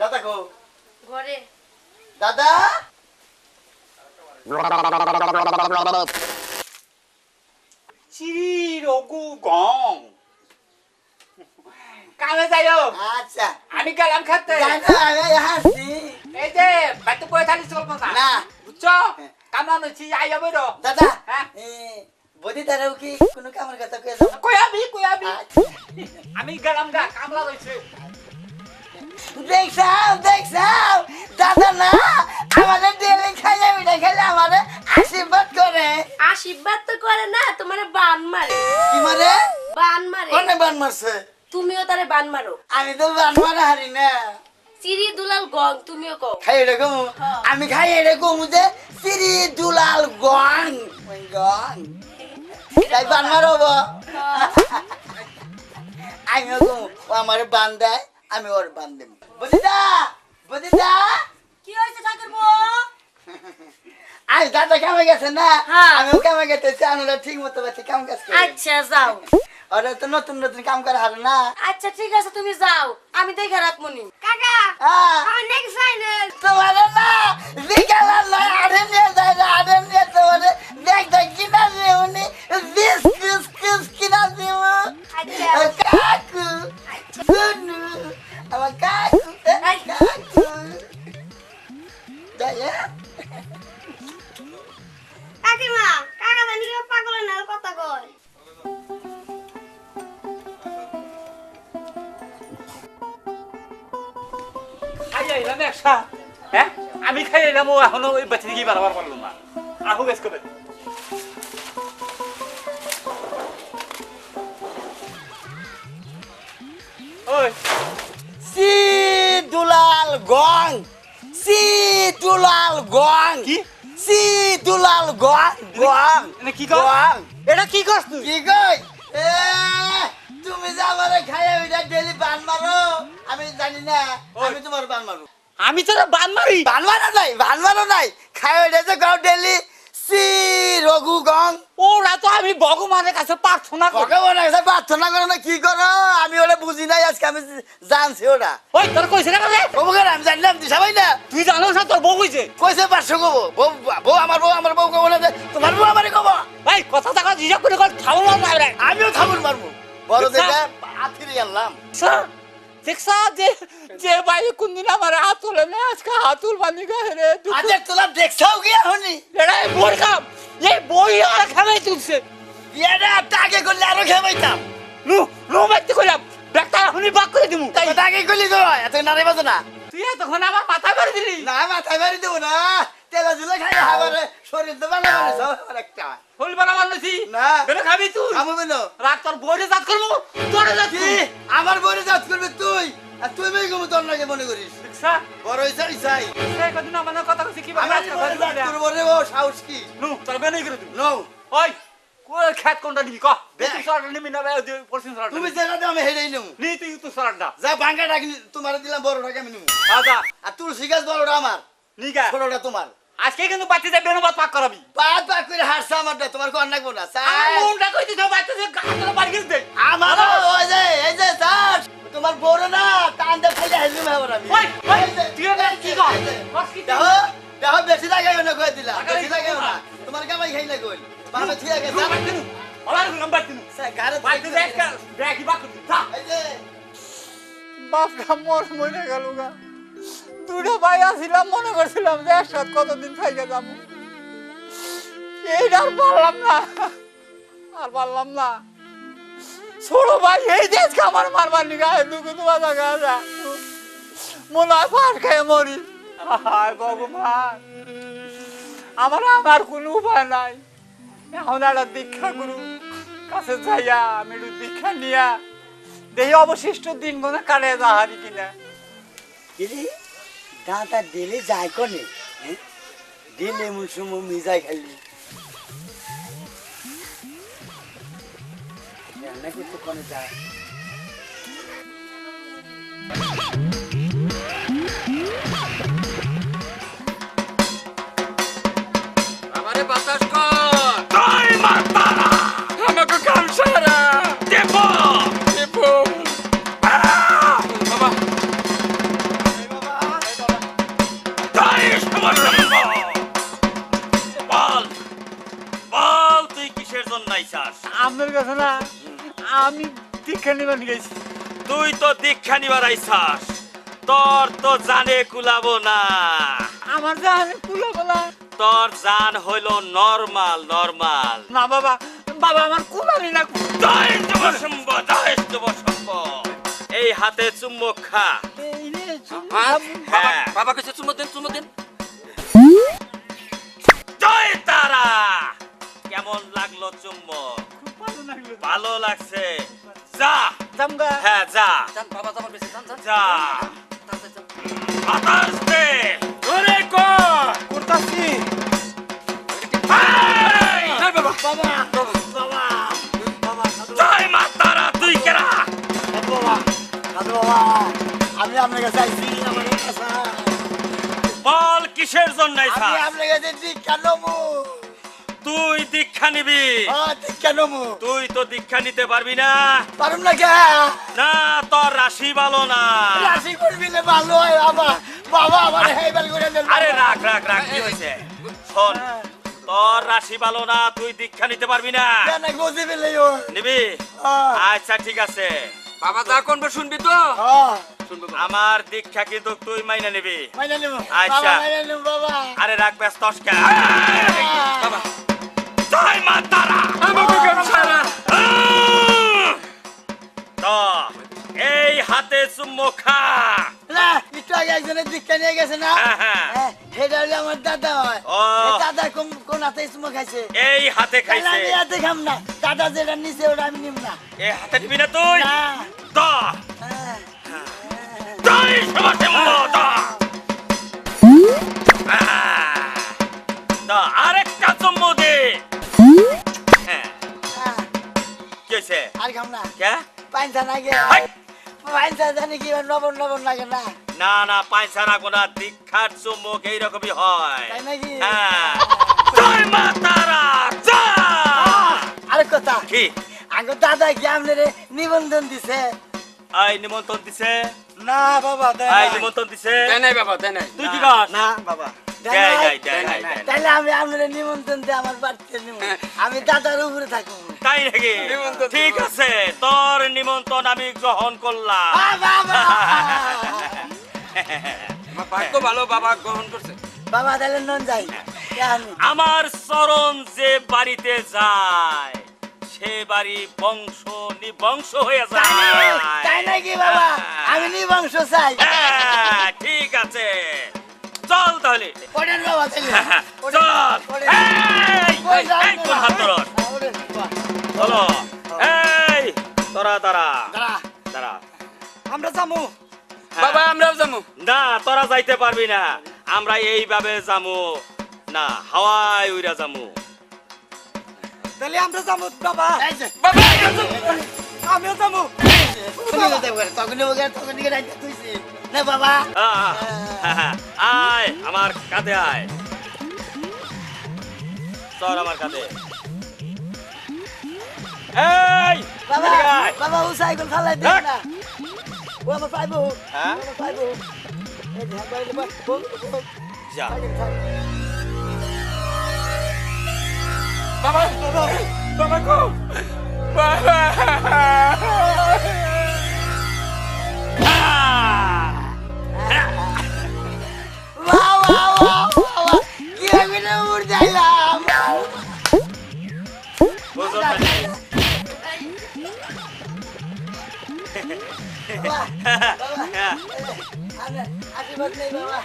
দাদা গো। ঘরে। দাদা? চিরি রঘু গং। কামে যাইও। আচ্ছা। আমি গেলাম খেতে। দাদা আমি হাসি এই যে বাড়িতে পয়সা থাকি চলবো না না। বুঝছ? কামনা নছি আই যাবে রো দাদা হ্যাঁ? বদি দাঁড়াও কি কোনো কামের কথা কয়ে যাও কই আমি কই আমি আমি গেলাম গা কামলা রইছে দেখছাও দেখছাও দাদা না আমাদের ডেলি খাইলে মিঠা খেলে আমাদের আশীর্বাদ করে। আশীর্বাদ তো করে না তোমার বান মারে। কি মারে? বান মারে। কোনে বান মারছে? তুমিও তারে বান মারো। আমি তো বান মারা হারি না। চিরি দুলাল গং তুমিও কও। খাই এরকম হ্যাঁ। আমি খাই এরকম যে শ্রী দুলাল গং। গং। তাই বান মারব। কম ও আমার বান দেয় আমি ওর বান দেব। বুঝিদা বুঝিদা কি হয়েছে ঠাকুর আজ দাদা কামে গেছে না? হ্যাঁ। আমিও কামে গেতেছি আমরা ঠিক মতো পাচ্ছি কাম কাজ আচ্ছা যাও। ওরা তো নতুন নতুন কাম করে হারে না। আচ্ছা ঠিক আছে তুমি যাও। আমি দেখে রাখমনি কাকা হ্যাঁ। আমার নেক্সট ফাইনাল তোমার না বিকালে আড়ে নিয়ে যায় না কিনা দিব কাকু শুনু আমার কাকু কাকু হ্যাঁ? কাকিমা কাকা কি পাগল না কথা কয় হ্যাঁ আমি খাই ও এখনও ওই বেঁচে গিয়ে বারবার পারল না আহু গেছ করে গং। সি দুলাল গং। কি? সি দুলাল গং। গং। কি? গং। এটা কি করছ তুই? কি কই? এ তুমি যে আমারে খাইয়া ওইটা ডেলি বান মারো আমি জানি না। আমি তোমার বান মারো। আমি তোরা বান মারি? বান মারো নাই বান মারো নাই। খাই ওইটা যে গাও ডেলি সি রঘু গং ওরা তো আমি ভগবানের কাছে প্রার্থনা করি। ভগবানের কাছে প্রার্থনা করো না কি করো? আমি ওটা বুঝি নাই আজকে আমি জানছি ওটা ওই তোর কইছে না কবু করে আমি জানলাম দিশা ভাই না? তুই জানো না তোর বউ কইছে? কইছে পাঁচশো কবো বউ বউ আমার বউ আমার বউ কবো না তোমার বউ আমারে কবো ভাই কথা থাকা জিজ্ঞাসা করে কর খাব না রে আমিও থামুন মারবো। বড়? দেখে আথিরে আনলাম। দেখছা যে যে ভাই কোনদিন তুল বানি গায়ে রে দুঃখ। আজ তোলা দেখছাও কি এখনই এটা এই বই কাম এই বই আর খাবে তুলছে। এটা টাকে করলে আরও খেয়ে নু নু মাইতে কইলাম ব্যাগটা এখনই বাক করে দিমু। তাই টাকে করলি তো এত নারে বাজো না। তুই এতক্ষণ আমার মাথা করে দিলি। না মাথায় বাড়ি দেবো না। তেলা জুলে খাই আবার শরীর তো বানা বানা সব একটা। ফুল বানাবার নছি না। বেটা খাবি তুই। খাব বেনো রাত তোর বইরে জাত করব তোর জাত আমার বড় জাত করবে তুই? আর তুই মেয়ে গমু তোর নাকি মনে করিস? বড় ইসাই ইসাই কদিন আমার কথা কইছি কি আমার করব রে ও সাহস কি? নু তোর বেনই করে নো। ওই কোন খেত কোনটা নিবি ক। তুই সরটা নিবি না ভাই সরটা তুমি যেটা দাও আমি নেব। নি তুই তুই সরটা। যা ভাঙ্গা ডাকি তোমার দিলাম বড়টাকে আমি নেব। আজা আর তুলসী গাছ বড়টা আমার নিগা। ছোটটা তোমার। আজকে কিন্তু বাচ্চা যাবে না বাত পাক করাবি। পাত পাত করে হারছে আমারটা তোমার নাকবো না আমার চাই মনটা কইতে তো বাচ্চা যে গাছটা বাড়ি গেছে। দে আমার ওই যে এই যে স্যার তোমার বড় না। টান দে ফেলে হেলমি মেহবর আমি। ওই ওই তুই না কি কর। কস কি দেখো দেখো বেশি লাগাইও না কই দিলা। বেশি লাগাইও না। তোমার কামাই খাই না কই বাবা ঠিক আছে নাম্বার দিনু আমার নাম্বার দিনু গারে বাড়িতে দেখ দেখ কি বাক যা। এই যে। বাপটা মর মরে গেল গা। দুটো ভাই আসিলাম মনে করছিলাম যে একসাথে কতদিন থেকে যাব। এইটা আর পারলাম না। আর পারলাম না। ছোট ভাই, এই দেশকে আমার মারবার নিগা দুঃখ তোমার যা মনে হয় পার খেয়ে মরি। হায় ভগবান। আমার আমার কোনো উপায় নাই। এখন একটা দীক্ষা গুরু কাছে যাইয়া আমি দীক্ষা নিয়া দেহি অবশিষ্ট দিন মনে কাটে যাহারি কিনা। দিলি? দাঁতা দিলে যায় কোনে? হ্যাঁ? দিলে মুসুম মিজাই খালি নাকি একটু কমে যায় আইসাস তোর তো জানে কুলাবো না। আমার যা আমি কুলো বলা তোর জান হইল নরমাল নরমাল। না বাবা বাবা আমার কুলালি না। এই হাতে চুম্বক খা। হ্যাঁ? বাবা হ্যাঁ। বাবা কাছে চুমো দেন চুমো দেন। জয় তারা। কেমন লাগল চুম্বক। ভালো লাগছে। যা। জামগা। হ্যাঁ যা। যান বাবা যাবার বেশি যান যান যা। বাতাস দে। ওরে কর, করতাছি। এই বাবা। বাবা, বাবা, বাবা, জয় মা তারা তুই কেরা। বাবা। বাবা। আমি আপনার কাছে আইছি। আমার কাছে বল কিসের জন্য আমি আইসাস? আপনার কাছে দীক্ষা নমু তুই দীক্ষা নিবি। হ্যাঁ দীক্ষা নমু তুই তো দীক্ষা নিতে পারবি না। পারুম না কে? না তোর রাশি ভালো না। রাশি করবি না ভালো হয় বাবা। বাবা আমার হেইবার করে দেন আরে রাখ রাখ রাখ কি হয়েছে? শোন তোর রাশি ভালো না তুই দীক্ষা নিতে পারবি না। কেন গজি ফেলে ও নিবি? হ্যাঁ আচ্ছা ঠিক আছে। বাবা যা কোনবে শুনবি তো? হ্যাঁ আমার দীক্ষা কিন্তু তুই মাইনা নিবি। মাইনে নেব। আচ্ছা। আরে রাখ ব্যস্ত বাবা। জয় মা তারা আমাকে কেন তো এই হাতে চুম্বক খা না একটু আগে একজনের দীক্ষা নিয়ে গেছে না হ্যাঁ, হ্যাঁ। হ্যাঁ, সেটা হলে আমার দাদা হয় ও। এ দাদা কোন কোন হাতে ইসমো খাইছে এই হাতে তাহলে খাইছে আমি হাতে খাম না দাদা যেটা নিছে ওটা আমি নিম না এই হাতে নিবি না তুই না তো হ্যাঁ। জয় শিবশম্ভ তো তো হয়েছে না। কে? পাইনসা না গে পাইনসা জানি কি নবন নবন লাগে না। না না পয়সা রাখো না দীক্ষার চুম্বক এইরকমই হয়। তাই নাকি? হ্যাঁ। জয় মা তারা যা আরেক কথা। কি? আগে দাদা কি আপনার নিবন্ধন দিছে? আই নিমন্ত্রণ দিছে? না বাবা দেয় আই নিমন্ত্রণ দিছে? দেয় নাই বাবা দেয় নাই। তুই কি কর না বাবা। দেয় দেয় নাই? নাই দেয় নাই। তাহলে আমি আপনার নিমন্ত্রণ দিয়ে আমার বাড়িতে আমি দাদার উপরে থাকব। তাই নাকি? ঠিক আছে তোর নিমন্ত্রণ আমি গ্রহণ করলাম। বাবা ভাগ্য ভালো বাবা গ্রহণ করছে। বাবা তাহলে নন যাই। আমি আমার চরণ যে বাড়িতে যায় সে বাড়ি বংশ নিবংশ হয়ে যায়। তাই নাকি বাবা? আমি নিবংশ চাই। হ্যাঁ, ঠিক আছে। তাহলে? বাবা চল। এই, কোন হাত। চলো। এই তোরা আমরা যাব। বাবা আমরাও যাব না তোরা যাইতে পারবি না। আমরা এইভাবে যামু। না হাওয়ায় উইরা যামু। তাহলে আমরা বাবা। বাবা আমিও তুইছে। না বাবা। আয় আমার কাঁধে আয় চল আমার কাঁধে এই বাবা। বাবা ও সাইকেল ফালাই দিস। না ও আমার পাইবো হ্যাঁ? আমার পাইবো এই যে, বাইরে বল-। যা ফালাই। বাবা বাবা গো বাবা বাবা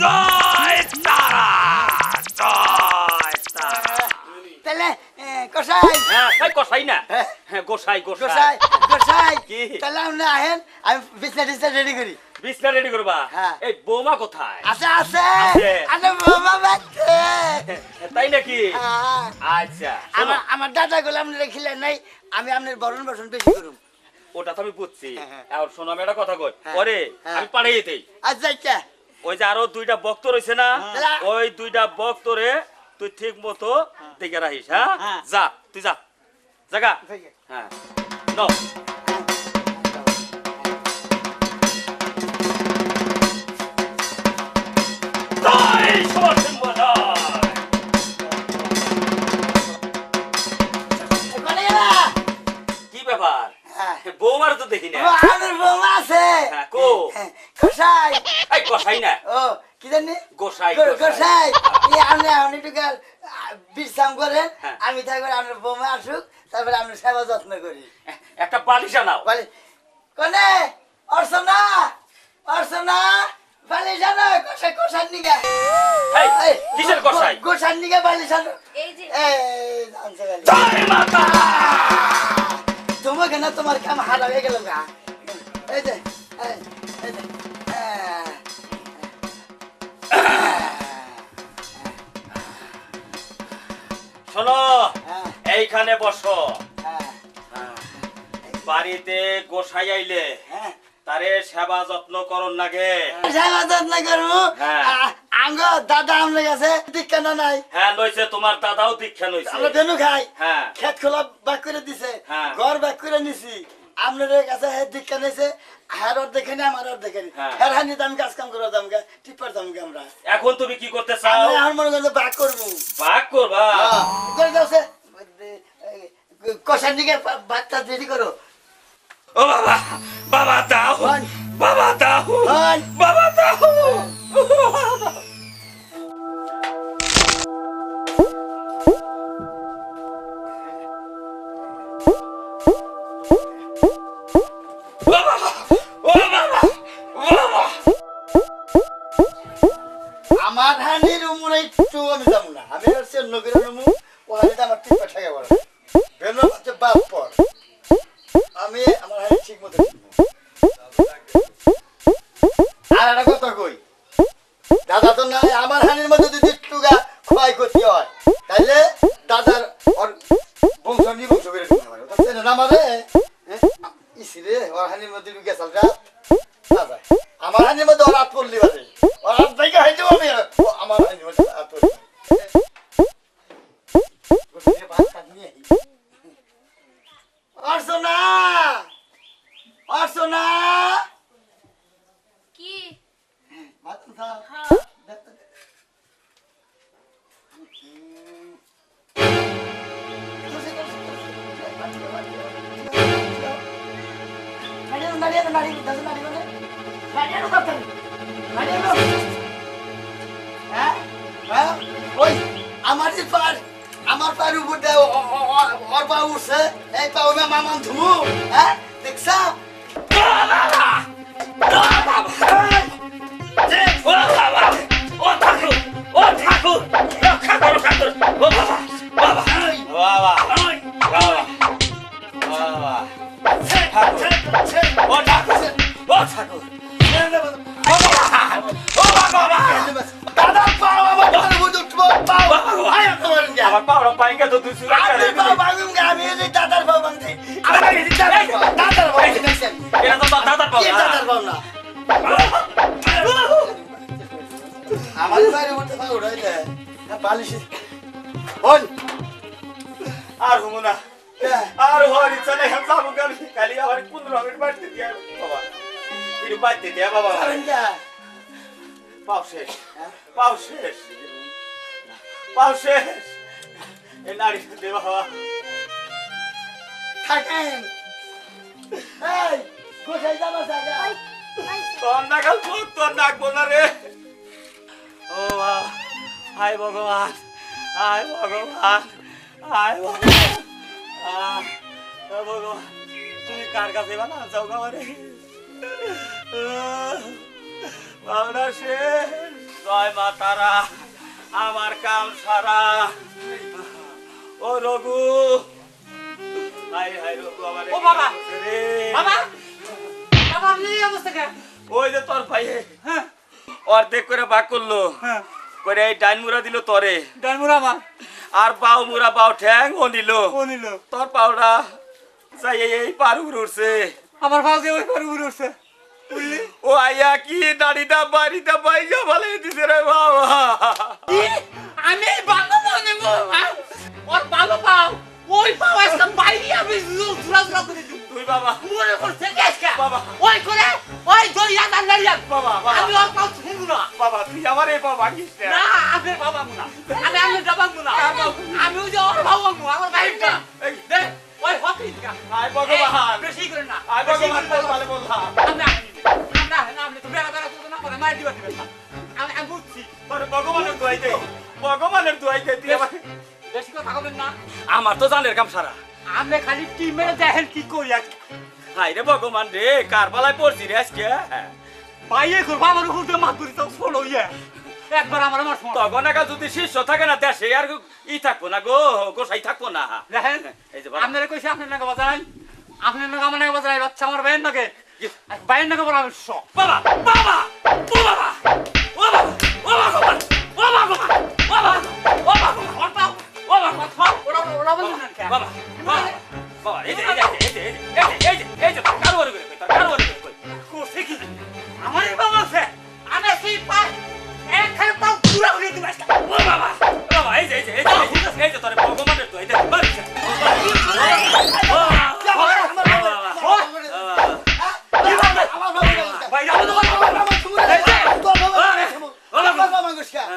জয় তারা জয় তারা তাহলে কসাই হ্যাঁ গোসাই না হ্যাঁ। হ্যাঁ গোসাই গোসাই গোসাই গোসাই কি? তাহলে আপনি আহেন আমি বিছনা টিছনা রেডি করি বিছনা রেডি করবা? হ্যাঁ। এই বৌমা কোথায়? আছে আছে। আছে। আরে বাবা তাই নাকি? হ্যাঁ। আচ্ছা আমার আমার দাদা গুলো আপনি রেখিলেন নাই আমি আপনার বরণ বসন বেশি করুম। ওটা তো আমি বুঝছি। হ্যাঁ, হ্যাঁ। শোনো আমি একটা কথা কই। পরে। আমি পাঠিয়ে দেই। আচ্ছা আচ্ছা। ওই যে আরও দুইটা বক্ত রয়েছে না। ওই দুইটা বক্তরে তুই ঠিক মতো দেখে রাখিস হ্যাঁ? হ্যাঁ। যা তুই যা। জাগা। হ্যাঁ। নাও। তো দেখি না। আমার বৌমা আছে। হ্যাঁ, কো। কষাই এই কষাই না। ও কি জানি? গোসাই গোসাই। এই একটু কাল বিশ্রাম করেন হ্যাঁ। আমি বৌমা আসুক তারপরে আপনি সেবা যত্ন করি। একটা বালিশ আনাও। বলে কনে? অর্চনা? অর্চনা? বালি জানো কষাই কষার নিগা। এই, কিসের কষাই? গোসার নিগা বালি জানো এই যে। এই জানছে বালি জয় মাতা! তোমাকে না তোমার কাম হারা হয়ে গেল গা। এই যে শোনো হ্যাঁ, এইখানে বসো। হ্যাঁ, বাড়িতে গোসাই আইলে হ্যাঁ। তারে সেবা যত্ন করন নাগে। সেবা যত্ন করব আঙ্গ দাদা আমরা কাছে দীক্ষা না নাই। হ্যাঁ নইছে তোমার দাদাও দীক্ষা নইছে আমরা খাই। হ্যাঁ। খেত খোলা বাক করে দিছে। হ্যাঁ। ঘর বাক করে নিছি। আপনাদের কাছে হে দীক্ষা নিছে হ্যার ওর দেখে নি আমার ওর দেখে নি হ্যাঁ। হ্যার হানি আমি কাজ কাম করে দাম গা টিপার দাম গা আমরা। এখন তুমি কি করতে চাও? আমরা আমার মনে করছে বাক করব। ভাগ করবা? হ্যাঁ, করে যাচ্ছে কষার দিকে ভাতটা রেডি করো। ও বাবা বাবা দাও দাও। বাবা দাও বাবা আমার বাইরে উঠতে পাও উড়াইলে বালিশ। হন আর হব না। আর হওয়ার ইচ্ছা নেই আমি যাব কালি কালি আবার পনেরো মিনিট বাড়তে দিয়ে বাবা। একটু বাড়তে দিয়ে বাবা। গা পাও শেষ। পাও শেষ। পাও শেষ। এই নারী দে বাবা। থাকেন। এই কোথায় যাব জায়গা? তোর নাগাল তোর তোর না রে। ও হায় ভগবান হায় ভগবান হায় ভগবান। ভগবান তুমি কার কাছে যাও গাবারে ভাবনা শেষ। জয় মা তারা আমার কাম সারা। ও রঘু হাই হাই রঘু আমার ও বাবা! বাবা বাবা আপনি এই অবস্থা কেন? ওই যে তোর ভাইয়ে অর্ধেক করে ভাগ করল। হ্যাঁ। করে এই ডাইন মুড়া দিল তরে। ডানমুরা মা। আর বাউ মুড়া বাউ ঠ্যাং ও নিল। ও নিল। তোর পাউডা যাই এই- পার উপরে উঠছে। আমার ভাও যে ওই পারে উড়ে উঠছে। ও আইয়া কি দাড়িটা বাড়িটা বাইজা ভালো দিছে রে বাবা। আমি ভালো মনে? ওর ভালো পাও। ওই পাও আজকে বাইরে আমি জুরা করে দিই। তুই বাবা। মনে করছে গেছকা বাবা। ওই করে ওই দান দাঁড়িয়া বাবা, বাবা। আমি ওর পাও শুনব না। বাবা তুই আমার এই বাবা কিস না। আমি বাবা মুনা আমি আমি বাবা। মুনা আমি ওই যে ওর বাবা মুনা আমার ভাইটা এই। দে ওই হকি কা হায় ভগবান। বেশি করে না। আয় ভগবান তোর ভালো বললাম আমরা আমরা আমরা তো বেড়া বেড়া করতে না। পারে মার দিবা দিবে আমি আমি বুঝছি। ভগবানের দোয়াই দে। ভগবানের দোয়াই দে। তুই বেশি কথা বলবেন না। আমার তো জানের কাম সারা। আমরা খালি টিমের দেখেন কি করি আজকে। হাই রে ভগবান রে কার পালায় পড়ছি রে আজকে? বাইয়ে করব আমার উপর দিয়ে মাত তো ফলো ইয়ে। একবার আমার শোনো তখন একা যদি শিষ্য থাকে না দেশে আর ই থাকব না গো গোসাই থাকব না। দেখেন এই যে। আপনারা কইছে আপনার নাকি বাজারেন আপনার নাকি আমার নাকি বাচ্চা আমার নাকি। নাকি আমি শখ বাবা বাবা বাবা বাবা বাবা বাবা এই যে এই যে এই যে এই যে এই যে এই যে কারও করে কই তার কারও করে কই করছে কি আমার বাবা আছে আমি সেই পাই একখানে তাও পুরা হয়ে দিবে ও বাবা বাবা এই যে এই যে এই যে এই যে তোর ভগবানের তো এই যে বাবা। আমার বাবা বাবা বাবা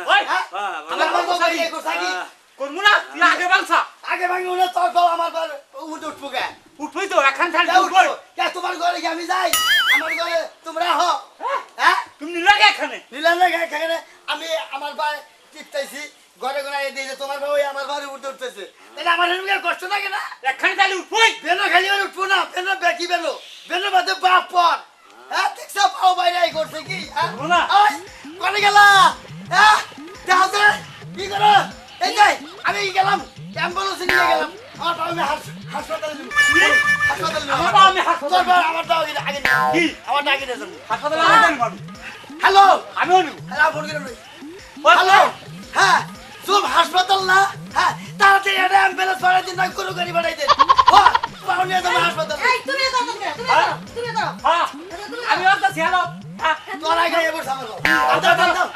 হ্যাঁ? বাবা আগে বাংসা আগে ভাঙি উঠে তোর বাবা আমার বাবা উঠে উঠবো কে? উঠবই তো একখান থালি উঠবো? কে তোমার ঘরে কি আমি যাই? আমার ঘরে তোমরা হো। হ্যাঁ? তুমি লাগে এখানে নিলাম না কে- কেখানে? আমি আমার ভাই টিপতেছি ঘরে ঘরে দিয়ে যে তোমার বাবা আমার ঘরে উঠে উঠতেছে তাহলে আমার এরকম কষ্ট লাগে না একখানে থালি উঠবই বেনো খালি আর উঠবো না বেনো বেকি বেনো বেনো বাদে বাপ পর হ্যাঁ দেখছ পাও বাইরে এই করছে কি হ্যাঁ না। কোনে গেলা হ্যাঁ তো কি করো এই যাই আমি গেলাম অ্যাম্বুলেন্সে নিয়ে গেলাম। আমার বাবা আমি হাস- হাসপাতালে হাসপাতালে আমার বাবা আমি হাসপাতালে আমার বাবা আগে আগে কি? আমার আগে নিয়ে হাসপাতালে আমি জানি হ্যালো? হ্যালো ফোন করে হ্যালো? হ্যাঁ সব হাসপাতাল না? হ্যাঁ তাড়াতাড়ি একটা অ্যাম্বুলেন্স পাঠাই দিন না কোনো গাড়ি পাঠাই দিন। ও পাও নিয়ে যাব হাসপাতালে। এই তুমি দাও তুমি দাও, তুমি দাও হ্যাঁ। আমি হ্যাঁ। তোর দাও দাও দাও